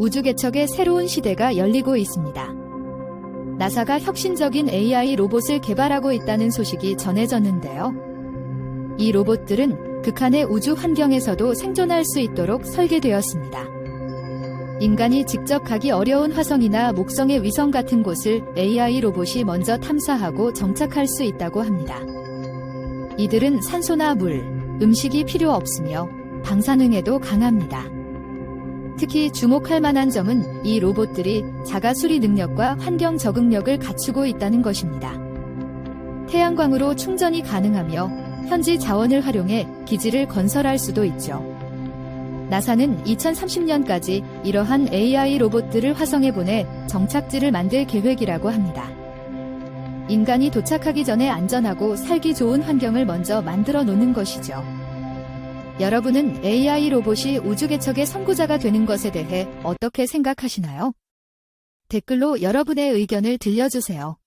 우주 개척의 새로운 시대가 열리고 있습니다. 나사가 혁신적인 AI 로봇을 개발하고 있다는 소식이 전해졌는데요. 이 로봇들은 극한의 우주 환경에서도 생존할 수 있도록 설계되었습니다. 인간이 직접 가기 어려운 화성이나 목성의 위성 같은 곳을 AI 로봇이 먼저 탐사하고 정착할 수 있다고 합니다. 이들은 산소나 물, 음식이 필요 없으며 방사능에도 강합니다. 특히 주목할 만한 점은 이 로봇들이 자가 수리 능력과 환경 적응력을 갖추고 있다는 것입니다. 태양광으로 충전이 가능하며 현지 자원을 활용해 기지를 건설할 수도 있죠. 나사는 2030년까지 이러한 AI 로봇들을 화성에 보내 정착지를 만들 계획이라고 합니다. 인간이 도착하기 전에 안전하고 살기 좋은 환경을 먼저 만들어 놓는 것이죠. 여러분은 AI 로봇이 우주 개척의 선구자가 되는 것에 대해 어떻게 생각하시나요? 댓글로 여러분의 의견을 들려주세요.